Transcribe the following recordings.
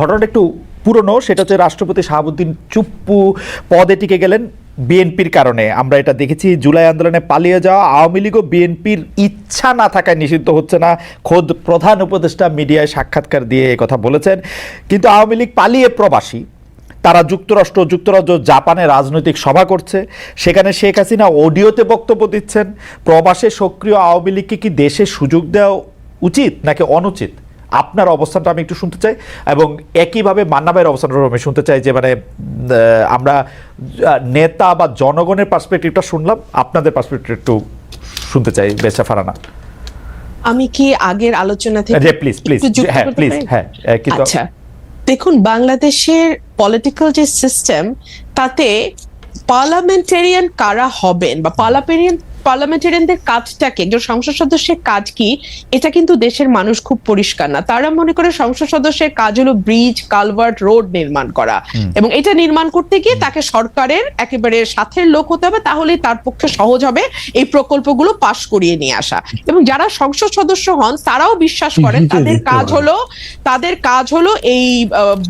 ঘটনাটা একটু পুরনো, সেটা হচ্ছে রাষ্ট্রপতি শাহাবুদ্দিন চুপ্পু পদে টিকে গেলেন বিএনপির কারণে। আমরা এটা দেখেছি, জুলাই আন্দোলনে পালিয়ে যাওয়া আওয়ামী লীগ ও বিএনপির ইচ্ছা না থাকায় নিষিদ্ধ হচ্ছে না। খোদ প্রধান উপদেষ্টা মিডিয়ায় সাক্ষাৎকার দিয়ে কথা বলেছেন। কিন্তু আওয়ামী লীগ পালিয়ে প্রবাসী। তারা যুক্তরাষ্ট্র, যুক্তরাজ্য, জাপানে রাজনৈতিক সভা করছে। সেখানে শেখ হাসিনা অডিওতে বক্তব্য দিচ্ছেন। প্রবাসে সক্রিয় আওয়ামী লীগকে কি দেশে সুযোগ দেওয়া উচিত নাকি অনুচিত? আপনার অবস্থানটা আমি একটু শুনতে চাই এবং একইভাবে মান্না ভাইয়ের অবস্থানটা আমি শুনতে চাই যে মানে আমরা নেতা বা জনগণের পার্সপেক্টিভটা শুনলাম আপনাদের পার্সপেক্টিভ একটু শুনতে চাই বেচা ফারানা আমি কি আগের আলোচনা থেকে প্লিজ প্লিজ হ্যাঁ প্লিজ? হ্যাঁ আচ্ছা দেখুন বাংলাদেশের পলিটিক্যাল যে সিস্টেম তাতে পার্লামেন্টারিয়ান কারা হবেন বা পার্লামেন্টারিয়ান পার্লামেন্টারিয়ানদের কাজটাকে একজন সংসদ সদস্যের কাজ কি? এটা কিন্তু দেশের মানুষ খুব পরিষ্কার না। তারা মনে করে সংসদ সদস্যের কাজ হলো ব্রিজ কালভার্ট রোড নির্মাণ করা। এবং এটা নির্মাণ করতে গিয়ে তাকে সরকারের একেবারে সাথের লোক হতে হবে তাহলেই তার পক্ষে সহজ হবে এই প্রকল্পগুলো পাশ করিয়ে নিয়ে আসা। এবং যারা সংসদ সদস্য হন তারাও বিশ্বাস করেন তাদের কাজ। হলো তাদের কাজ হলো এই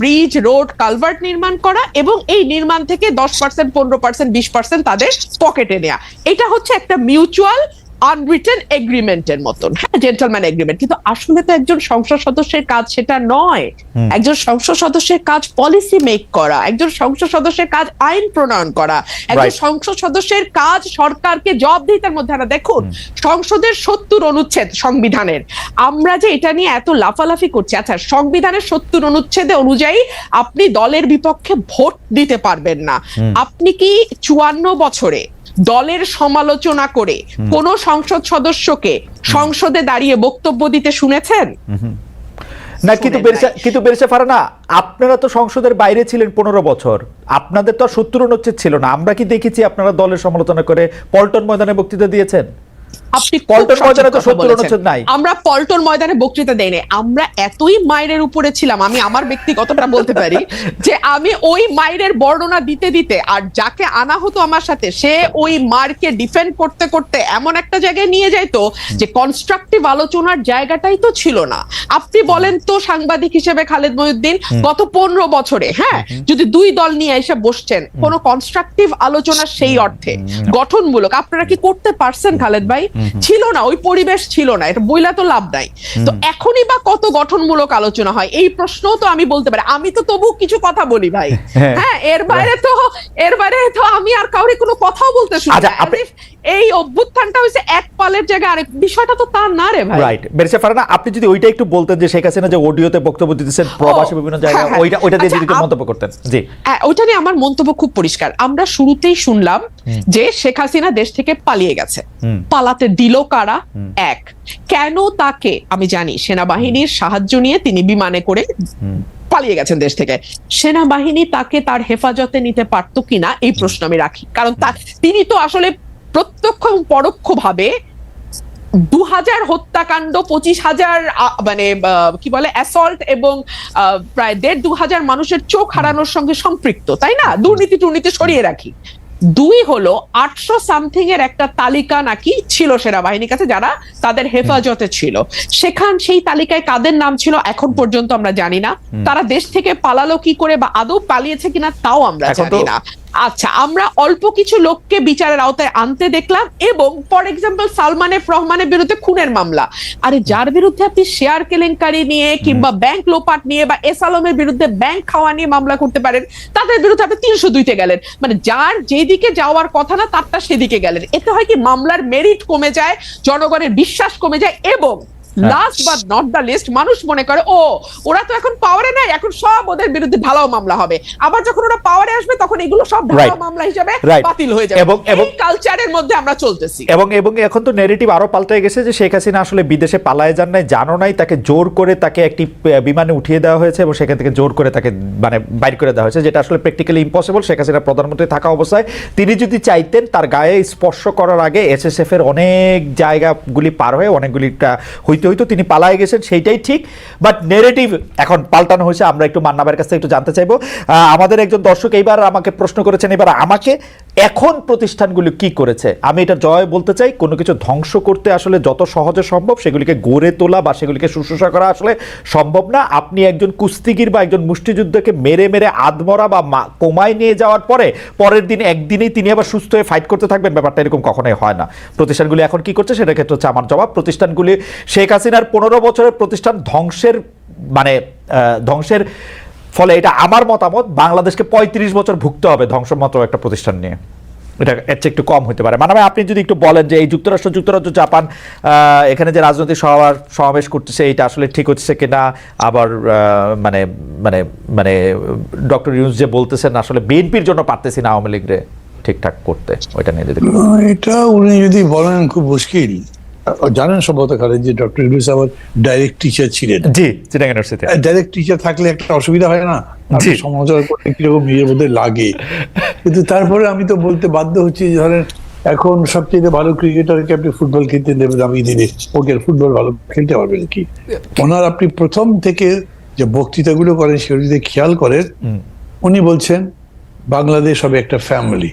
ব্রিজ রোড কালভার্ট নির্মাণ করা এবং এই নির্মাণ থেকে দশ পার্সেন্ট পনেরো পার্সেন্ট বিশ পার্সেন্ট তাদের পকেটে নেওয়া এটা হচ্ছে একটা মিউচুয়াল আনরিটেন এগ্রিমেন্টের মতন। হ্যাঁ জেন্টলম্যান এগ্রিমেন্ট কিন্তু আসলে তো একজন সংসদ সদস্যের কাজ সেটা নয়। একজন সংসদ সদস্যের কাজ পলিসি মেক করা একজন সংসদ সদস্যের কাজ আইন প্রণয়ন করা একজন সংসদ সদস্যের কাজ সরকারকে জবাবদিহিতার মধ্যে আনা। দেখুন সংসদের সত্তর অনুচ্ছেদ সংবিধানের। আমরা যে এটা নিয়ে এত লাফালাফি করছি আচ্ছা সংবিধানের সত্তর অনুচ্ছেদে অনুযায়ী আপনি দলের বিপক্ষে ভোট দিতে পারবেন না। আপনি কি চুয়ান্ন বছরে দলের সমালোচনা করে কোন সংসদ সদস্যকে সংসদে দাঁড়িয়ে বক্তব্য দিতে শুনেছেন? না কিন্তু। কিন্তু বেরসা ফারানা আপনারা তো সংসদের বাইরে ছিলেন পনেরো বছর। আপনাদের তো আর সত্তর অনুচ্ছেদ ছিল না। আমরা কি দেখেছি আপনারা দলের সমালোচনা করে পল্টন ময়দানে বক্তৃতা দিয়েছেন? আপনি পল্টন ময়দানে তো কথা 70 বলেছেন। অনুচ্ছেদ নাই। আমরা পল্টন ময়দানে বক্তৃতা দেই নাই। আমরা এতই মাইরের উপরে ছিলাম আমি আমার ব্যক্তিগতটা বলতে পারি যে আমি ওই মাইরের বর্ণনা দিতে দিতে আর যাকে আনা হতো আমার সাথে সে ওই মারকে ডিফেন্ড করতে করতে এমন একটা জায়গায় নিয়ে যাইতো যে কনস্ট্রাকটিভ আলোচনার জায়গাটাই তো ছিল না। আপনি বলেন তো সাংবাদিক হিসেবে খালেদ মহিউদ্দিন গত পনেরো বছরে হ্যাঁ যদি দুই দল নিয়ে এসে বসছেন কোনো কনস্ট্রাকটিভ আলোচনা সেই অর্থে। গঠনমূলক আপনারা কি করতে পারছেন খালেদ ভাই? ছিল না ওই পরিবেশ ছিল না এটা বইলা তো লাভ নাই। তো এখনই বা কত গঠনমূলক আলোচনা হয় এই প্রশ্ন তো আমি বলতে পারি আমি তো তবু কিছু কথা বলি ভাই। হ্যাঁ। হ্যাঁ এর বাইরে তো এর বাইরে তো আমি আর কাউরে কোনো কথাও বলতে শুনি আচ্ছা, এই অভ্যুত্থানটা হয়েছে এক পালের জায়গায় আরেক বিষয়টা তো তার না রে ভাই। রাইট বেরসা ফারানা আপনি যদি ওইটা একটু বলতেন যে শেখ হাসিনা যে অডিওতে বক্তব্য দিতেছেন প্রবাসী বিভিন্ন জায়গায় হ্যাঁ, হ্যাঁ। ওইটা ওইটা দিয়ে আচ্ছা, যদি একটু মন্তব্য করতেন। জি। হ্যাঁ, ওইটা নিয়ে আমার মন্তব্য খুব পরিষ্কার। আমরা শুরুতেই শুনলাম যে শেখ হাসিনা দেশ থেকে পালিয়ে গেছে। পালাতে দিল কারা? এক কেন তাকে আমি জানি সেনাবাহিনীর সাহায্য নিয়ে তিনি বিমানে করে পালিয়ে গেছেন দেশ থেকে। সেনাবাহিনী তাকে তার হেফাজতে নিতে পারতো কিনা এই প্রশ্ন আমি রাখি। কারণ তিনি তো আসলে প্রত্যক্ষ এবং পরোক্ষ ভাবে দু হাজার হত্যাকাণ্ড পঁচিশ হাজার মানে কি বলে অ্যাসল্ট এবং আহ, প্রায় দেড় দু হাজার মানুষের চোখ হারানোর সঙ্গে সম্পৃক্ত তাই না? দুর্নীতি টুর্নীতি সরিয়ে রাখি। দুই হলো আটশো সামথিং এর একটা তালিকা নাকি ছিল সেনাবাহিনীর কাছে যারা তাদের হেফাজতে ছিল। সেখান সেই তালিকায় কাদের নাম ছিল এখন পর্যন্ত আমরা জানি না। তারা দেশ থেকে পালালো কি করে বা আদৌ পালিয়েছে কিনা তাও আমরা জানি না। আচ্ছা আমরা অল্প কিছু লোককে বিচারের আওতায় আনতে দেখলাম এবং ফর এক্সাম্পল সালমান এফ রহমানের বিরুদ্ধে খুনের মামলা। আরে যার বিরুদ্ধে আপনি শেয়ার কেলেঙ্কারি নিয়ে কিংবা ব্যাংক লোপাট নিয়ে বা এস আলমের বিরুদ্ধে ব্যাংক খাওয়া নিয়ে মামলা করতে পারেন তাদের বিরুদ্ধে আপনি তিনশো দুইতে গেলেন। মানে যার যেদিকে যাওয়ার কথা না তারটা সেদিকে গেলেন। এতে হয় কি মামলার মেরিট কমে যায় জনগণের বিশ্বাস কমে যায় এবং last but not the least মানুষ মনে করে ও ওরা তো এখন পাওয়ারে নাই এখন সব ওদের বিরুদ্ধে ঢালাও মামলা হবে। আবার যখন ওরা পাওয়ারে আসবে তখন এগুলো সব ঢালাও মামলা হিসেবে বাতিল হয়ে যাবে। এবং- এবং কালচারের মধ্যে আমরা চলতেছি। এবং এবং এখন তো নেগেটিভ আরও পাল্টে গেছে যে শেখ হাসিনা আসলে বিদেশে পালায় যান নাই জানো নাই তাকে জোর করে তাকে একটি বিমানে উঠিয়ে দেওয়া হয়েছে এবং সেখান থেকে জোর করে তাকে মানে বাইর করে দেওয়া হয়েছে যেটা আসলে প্র্যাকটিক্যালি ইম্পসিবল শেখ হাসিনা প্রধানমন্ত্রী থাকা অবস্থায়। তিনি যদি চাইতেন তার গায়ে স্পর্শ করার আগে এসএসএফ এর অনেক জায়গাগুলি পার হয়ে অনেকগুলি হইতে হইতো তিনি পালায়ে গেছেন, সেইটাই ঠিক। বাট নেরেটিভ এখন পাল্টানো হয়েছে, আমরা একটু মান্নাবের কাছ একটু জানতে চাইব। আমাদের একজন দর্শক এইবার আমাকে প্রশ্ন করেছেন, এবার আমাকে এখন প্রতিষ্ঠানগুলো কি করেছে? আমি এটা জয় বলতে চাই, কোনো কিছু ধ্বংস করতে আসলে যত সহজে সম্ভব, সেগুলিকে গড়ে তোলা বা সেগুলিকে শুশ্রূষা করা আসলে সম্ভব না। আপনি একজন কুস্তিগির বা একজন মুষ্টিযুদ্ধকে মেরে মেরে আধমরা বা কোমায় নিয়ে যাওয়ার পরে, পরের দিন একদিনেই তিনি আবার সুস্থ হয়ে ফাইট করতে থাকবেন, ব্যাপারটা এরকম কখনোই হয় না। প্রতিষ্ঠানগুলি এখন কি করছে সেটা ক্ষেত্রে হচ্ছে আমার জবাব। প্রতিষ্ঠানগুলি শেখ হাসিনার পনেরো বছরের প্রতিষ্ঠান ধ্বংসের মানে ধ্বংসের ফলে এটা আমার মতামত, বাংলাদেশকে পঁয়ত্রিশ বছর ভুগতে হবে ধ্বংসমত একটা প্রতিষ্ঠান নিয়ে। এটা এর চেয়ে একটু কম হতে পারে। মানে আপনি যদি একটু বলেন যে এই যুক্তরাষ্ট্র, যুক্তরাজ্য, জাপান এখানে যে রাজনৈতিক সভা সমাবেশ করতেছে, এটা আসলে ঠিক হচ্ছে কিনা, আবার মানে মানে মানে ডক্টর ইউনুস যে বলতেছেন, আসলে বিএনপির জন্য পারতেছি না আওয়ামী লীগরে ঠিকঠাক করতে, ওইটা নিয়ে যদি এটা উনি যদি বলেন, খুব মুশকিল। জানেন সম্ভবত খালেদ যে ডক্টর ইউনুস আমার ডাইরেক্ট টিচার ছিলেন। জি চিটাং ইউনিভার্সিটি ডাইরেক্ট টিচার থাকলে একটা অসুবিধা হয় না। সমালোচনা করতে কীরকম নিজের মধ্যে লাগে? কিন্তু তারপরে আমি তো বলতে বাধ্য হচ্ছি ধরেন এখন সবচেয়ে ভালো ক্রিকেটারকে আপনি ফুটবল খেলতে দেবেন আমি দিনে ওকে ফুটবল ভালো খেলতে পারবেন কি ওনার আপনি প্রথম থেকে যে বক্তৃতাগুলো করেন সেগুলো যদি খেয়াল করেন উনি বলছেন বাংলাদেশ হবে একটা ফ্যামিলি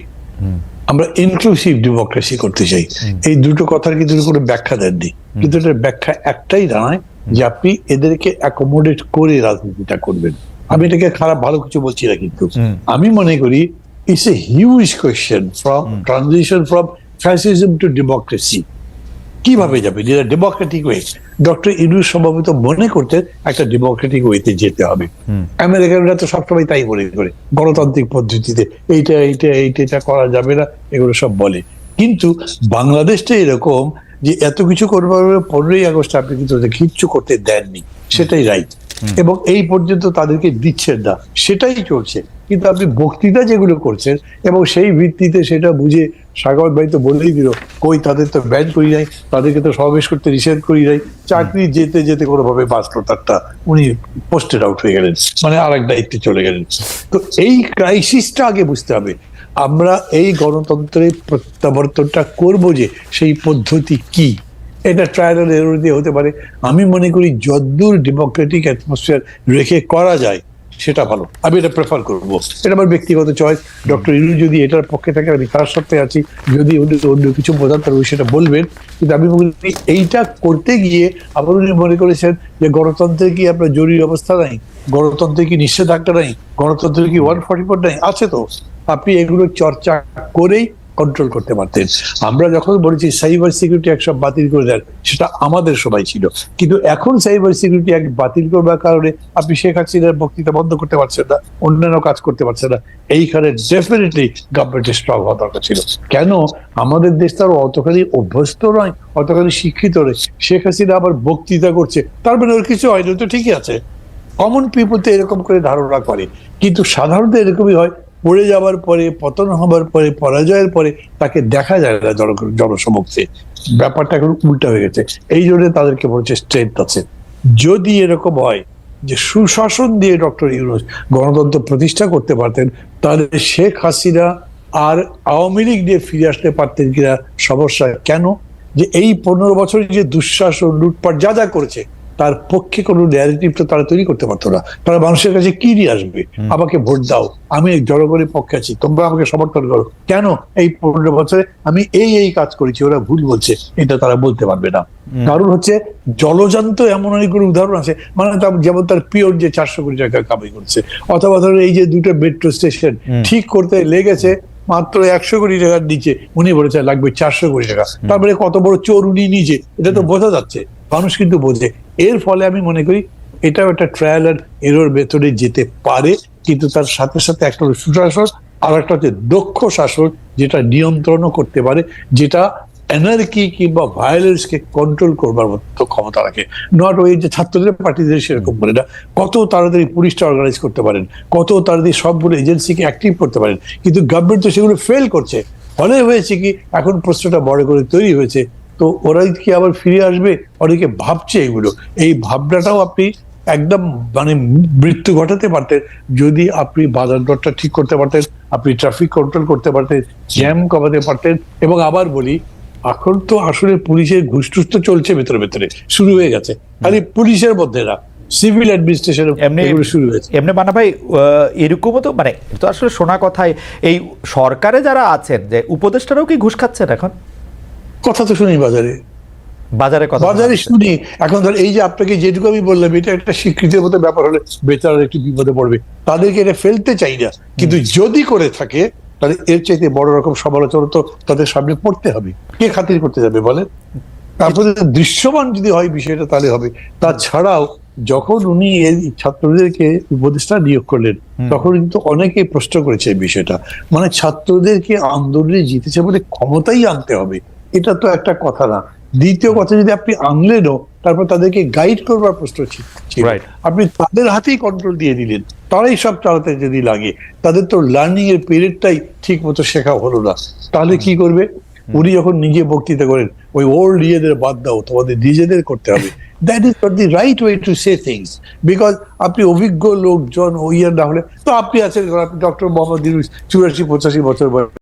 আমরা ইনক্লুসিভ ডেমোক্রেসি করতে চাই। এই দুটো কথার কিন্তু কোনো ব্যাখ্যা দেননি। কিন্তু এটার ব্যাখ্যা একটাই দাঁড়ায় যে আপনি এদেরকে অ্যাকোমোডেট করে রাজনীতিটা করবেন। আমি এটাকে খারাপ ভালো কিছু বলছি না কিন্তু। আমি মনে করি it's a huge question from transition from fascism to democracy কীভাবে যাবে? যেটা ডেমোক্রেটিক ওয়ে ডক্টর ইউনুস সম্ভবত মনে করতেন একটা ডেমোক্রেটিক ওয়েতে যেতে হবে। আমেরিকানরা তো সবসময় তাই মনে করে গণতান্ত্রিক পদ্ধতিতে এইটা এইটা এইটা এটা করা যাবে না এগুলো সব বলে। কিন্তু বাংলাদেশটা এরকম যে এত কিছু করবার পনেরোই আগস্ট আপনি কিন্তু কিচ্ছু করতে দেননি। সেটাই রাইট এবং এই পর্যন্ত তাদেরকে দিচ্ছেন না। সেটাই চলছে। কিন্তু আপনি বক্তৃতা যেগুলো করছেন এবং সেই ভিত্তিতে সেটা বুঝে সাগর ভাই তো বলেই দিল, কই তাদের তো ব্যান করি নাই, তাদেরকে তো সমাবেশ করতে নিষেধ করি নাই, চাকরি যেতে যেতে কোনোভাবে বাঁচলো তারটা। উনি পোস্টেড আউট হয়ে গেলেন মানে আর এক দায়িত্বে চলে গেলেন। তো এই ক্রাইসিসটা আগে বুঝতে হবে। আমরা এই গণতন্ত্রের প্রত্যাবর্তনটা করব যে সেই পদ্ধতি কি? এটা ট্রায়াল এরর দিয়ে হতে পারে। আমি মনে করি যদ্দূর ডেমোক্রেটিক অ্যাটমসফিয়ার রেখে করা যায়, সেটা ভালো। আমি এটা প্রেফার করব। এটা আমার ব্যক্তিগত চয়েস ডক্টর ইনু যদি এটার পক্ষে থাকে, আমি তার সাথে আছি। যদি অন্য কিছু বোঝান তাহলে সেটা বলবেন, কিন্তু আমি মনে এইটা করতে গিয়ে আবার উনি মনে করেছেন যে গণতন্ত্রে কি আপনার জরুরি অবস্থা নাই? গণতন্ত্রে কি নিষেধাজ্ঞা নাই? গণতন্ত্রে কি ওয়ান ফর্টি ফোর নাই? আছে তো। আপনি এগুলো চর্চা করেই কন্ট্রোল করতে পারতেন। আমরা যখন বলেছি সাইবার সিকিউরিটি এক সব বাতিল করে দেন, সেটা আমাদের সবাই ছিল। কিন্তু এখন সাইবার সিকিউরিটি এক বাতিল করবার কারণে আপনি শেখ হাসিনার বক্তৃতা বন্ধ করতে পারছেন না, অন্যান্য কাজ করতে পারছেন না। এইখানে ডেফিনেটলি গভর্নমেন্টের স্ট্রং হওয়া দরকার ছিল। কেন? আমাদের দেশ তার অতখানি অভ্যস্ত নয়, অতখানি শিক্ষিত নয়। শেখ হাসিনা আবার বক্তৃতা করছে, তার মানে ওর কিছু হয়নি তো ঠিকই আছে। কমন পিপল তো এরকম করে ধারণা করে। কিন্তু সাধারণত এরকমই হয় পড়ে যাওয়ার পরে, পতন হবার পরে, পরাজয়ের পরে তাকে দেখা যায় না জনসমক্ষে। ব্যাপারটা এখন উল্টা হয়ে গেছে। এই জন্য তাদেরকে বলছে স্ট্রেংথ আছে। যদি এরকম হয় যে সুশাসন দিয়ে ডক্টর ইউনুস গণতন্ত্র প্রতিষ্ঠা করতে পারতেন, তাহলে শেখ হাসিনা আর আওয়ামী লীগ দিয়ে ফিরে আসতে পারতেন কিনা সমস্যা। কেন? যে এই পনেরো বছরে যে দুঃশাসন, লুটপাট যা যা করেছে তার পক্ষে কোনো ন্যারেটিভ তো তারা তৈরি করতে পারতো না। তারা মানুষের কাছে কি নিয়ে আসবে? আমাকে ভোট দাও। আমি জনগণের পক্ষে আছি। তোমরা আমাকে সমর্থন করো। কেন? এই পনেরো বছরে আমি এই এই কাজ করেছি ওরা ভুল বলছে। এটা তারা বলতে পারবে না। কারণ হচ্ছে জলজান্ত এমন অনেকগুলো উদাহরণ আছে। মানে যেমন তার পিওর যে চারশো কোটি টাকা কামাই করছে। অথবা ধরো এই যে দুটো মেট্রো স্টেশন ঠিক করতে লেগেছে মাত্র একশো কোটি টাকার নিচে। উনি বলেছে লাগবে চারশো কোটি টাকা। তারপরে কত বড় চোর উনি নিজে। এটা তো বোঝা যাচ্ছে। মানুষ কিন্তু বোঝে। এর ফলে আমি মনে করি এটাও একটা ট্রায়াল আর এরোর ভেতরে যেতে পারে, কিন্তু তার সাথে সাথে একটা সুশাসন আর একটা হচ্ছে দক্ষ শাসন যেটা নিয়ন্ত্রণও করতে পারে, যেটা এনার্কি কিংবা ভায়োলেন্স কে কন্ট্রোল করবার মতো ক্ষমতা রাখে। নট ওই যে ছাত্রদের পার্টিদের সেরকম করে না, কত তাড়াতাড়ি পুলিশটা অর্গানাইজ করতে পারেন, কত তাড়াতাড়ি সবগুলো এজেন্সিকে অ্যাক্টিভ করতে পারেন, কিন্তু গভর্নমেন্ট তো সেগুলো ফেল করছে। ফলে হয়েছে কি, এখন প্রশ্নটা বড় করে তৈরি হয়েছে তো ওরাই কি আবার ফিরে আসবে? অনেকে ভাবছে এগুলো। এই ভাবনাটাও আপনি একদম মানে মৃত্যু ঘটাতে পারতেন। যদি আপনি বাজার দরটা ঠিক করতে পারতেন আপনি ট্রাফিক কন্ট্রোল করতে পারতেন জ্যাম কমাতে পারতেন এবং আবার বলি এখন তো আসলে পুলিশের ঘুষ টুস তো চলছে ভেতরে ভেতরে শুরু হয়ে গেছে। খালি পুলিশের মধ্যে না সিভিল অ্যাডমিনিস্ট্রেশন এমনি শুরু হয়েছে। এমনি মানা ভাই আহ, এরকমও তো মানে তো আসলে শোনা কথাই এই সরকারে যারা আছেন যে উপদেষ্টারাও কি ঘুষ খাচ্ছেন এখন? কথা তো শুনি বাজারে। বাজারে কথা বাজারে শুনি। এখন ধর এই যে আপনাকে যেটুকু আমি বললাম এটা একটা স্বীকৃতির মতো ব্যাপার হলে বেচারা একটু বিপদে পড়বে। তাদেরকে এটা ফেলতে চাই না। কিন্তু যদি করে থাকে তাহলে এর চাইতে বড় রকম সমালোচনা তো তাদের সামনে পড়তে হবে। কে খাতির করতে যাবে বলেন? তারপরে দৃশ্যমান যদি হয় বিষয়টা তাহলে হবে। তাছাড়াও যখন উনি এই ছাত্রদেরকে উপদেষ্টা নিয়োগ করলেন তখন কিন্তু অনেকে প্রশ্ন করেছে এই বিষয়টা। মানে ছাত্রদেরকে আন্দোলনে জিতেছে বলে ক্ষমতাই আনতে হবে। এটা তো একটা কথা না। দ্বিতীয় কথা যদি আপনি আনলেনও তারপর তাদেরকে গাইড করবার প্রশ্ন ছিল। আপনি তাদের হাতেই কন্ট্রোল দিয়ে দিলেন। তারাই সব চালাতে যদি লাগে তাদের তো লার্নিং এর পিরিয়ডটাই ঠিক মতো শেখা হলো না। তাহলে কি করবে? উনি যখন নিজে বক্তৃতা করেন ওই ওল্ড ইয়েদের বাদ দাও তোমাদের নিজেদের করতে হবে। That is not the right way to say things because আপনি অভিজ্ঞ লোকজন ওই ইয়ে না হলে তো আপনি আছেন আপনি ডক্টর মোহাম্মদ চুরাশি পঁচাশি বছর বয়স।